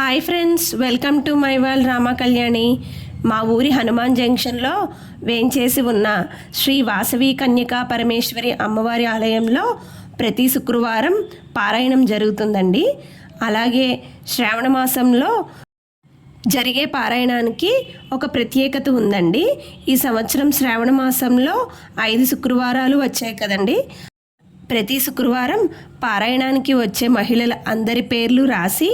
Hi friends welcome to my wall Rama Kalyani మా ఊరి హనుమాన్ జంక్షన్లో వేంచేసి ఉన్న శ్రీ వాసవి కన్యకా పరమేశ్వరి అమ్మవారి ఆలయంలో ప్రతి శుక్రవారం పారాయణం జరుగుతుందండి. అలాగే శ్రావణ మాసంలో జరిగే పారాయణానికి ఒక ప్రత్యేకత ఉందండి. ఈ సంవత్సరం శ్రావణ మాసంలో ఐదు శుక్రవారాలు వచ్చాయి కదండి. ప్రతి శుక్రవారం పారాయణానికి వచ్చే మహిళల అందరి పేర్లు రాసి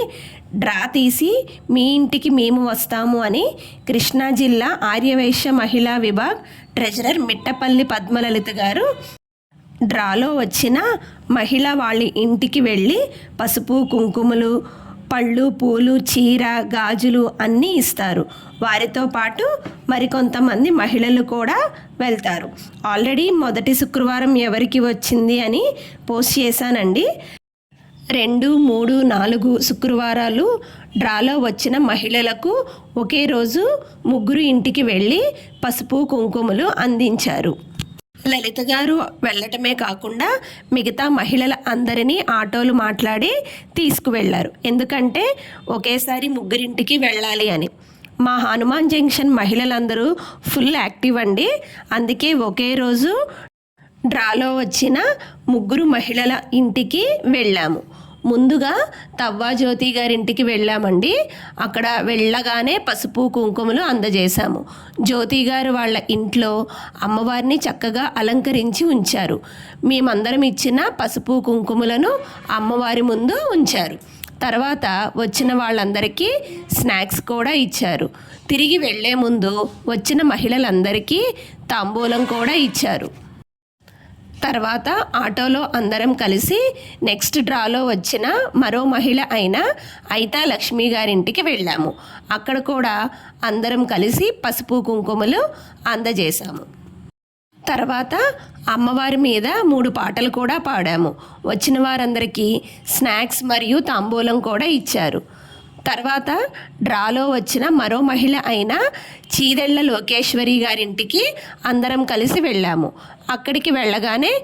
డ్రా తీసి మీ ఇంటికి మేము వస్తాము అని కృష్ణా జిల్లా ఆర్యవైశ్య మహిళా విభాగ్ ట్రెజరర్ మిట్టపల్లి పద్మలలిత గారు డ్రాలో వచ్చిన మహిళ వాళ్ళ ఇంటికి వెళ్ళి పసుపు కుంకుమలు పళ్ళు పూలు చీర గాజులు అన్నీ ఇస్తారు. వారితో పాటు మరికొంతమంది మహిళలు కూడా వెళ్తారు. ఆల్రెడీ మొదటి శుక్రవారం ఎవరికి వచ్చింది అని పోస్ట్ చేశానండి. రెండు మూడు నాలుగు శుక్రవారాలు డ్రాలో వచ్చిన మహిళలకు ఒకే రోజు ముగ్గురు ఇంటికి వెళ్ళి పసుపు కుంకుమలు అందించారు. లలిత గారు వెళ్ళటమే కాకుండా మిగతా మహిళల అందరినీ ఆటోలు మాట్లాడి తీసుకువెళ్ళారు. ఎందుకంటే ఒకేసారి ముగ్గురింటికి వెళ్ళాలి అని. మా హనుమాన్ జంక్షన్ మహిళలందరూ ఫుల్ యాక్టివ్ అండి. అందుకే ఒకే రోజు డ్రాలో వచ్చిన ముగ్గురు మహిళల ఇంటికి వెళ్ళాము. ముందుగా తవ్వా జ్యోతి గారింటికి వెళ్ళామండి. అక్కడ వెళ్ళగానే పసుపు కుంకుమలు అందజేశాము. జ్యోతి గారు వాళ్ళ ఇంట్లో అమ్మవారిని చక్కగా అలంకరించి ఉంచారు. మేమందరం ఇచ్చిన పసుపు కుంకుమలను అమ్మవారి ముందు ఉంచారు. తర్వాత వచ్చిన వాళ్ళందరికీ స్నాక్స్ కూడా ఇచ్చారు. తిరిగి వెళ్ళే ముందు వచ్చిన మహిళలందరికీ తాంబూలం కూడా ఇచ్చారు. తర్వాత ఆటోలో అందరం కలిసి నెక్స్ట్ డ్రాలో వచ్చిన మరో మహిళ అయిన అయితా లక్ష్మి గారింటికి వెళ్ళాము. అక్కడ కూడా అందరం కలిసి పసుపు కుంకుమలు అందజేశాము. తర్వాత అమ్మవారి మీద మూడు పాటలు కూడా పాడాము. వచ్చిన వారందరికీ స్నాక్స్ మరియు తాంబూలం కూడా ఇచ్చారు. తర్వాత డ్రాలో వచ్చిన మరో మహిళ అయిన చీదెళ్ళ లోకేశ్వరి గారింటికి అందరం కలిసి వెళ్ళాము. అక్కడికి వెళ్ళగానే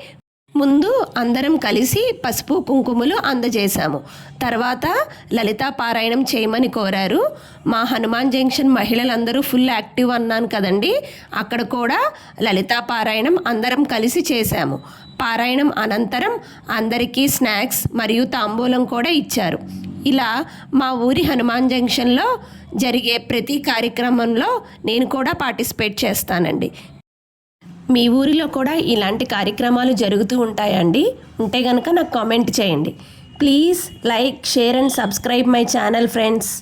ముందు అందరం కలిసి పసుపు కుంకుమలు అందజేశాము. తర్వాత లలితా పారాయణం చేయమని కోరారు. మా హనుమాన్ జంక్షన్ మహిళలందరూ ఫుల్ యాక్టివ్ అన్నాను కదండి. అక్కడ కూడా లలితా పారాయణం అందరం కలిసి చేశాము. పారాయణం అనంతరం అందరికీ స్నాక్స్ మరియు తాంబూలం కూడా ఇచ్చారు. ఇలా మా ఊరి హనుమాన్ జంక్షన్లో జరిగే ప్రతి కార్యక్రమంలో నేను కూడా పార్టిసిపేట్ చేస్తానండి. మీ ఊరిలో కూడా ఇలాంటి కార్యక్రమాలు జరుగుతూ ఉంటాయండి. ఉంటే కనుక నాకు కామెంట్ చేయండి. Please like share and subscribe my channel friends.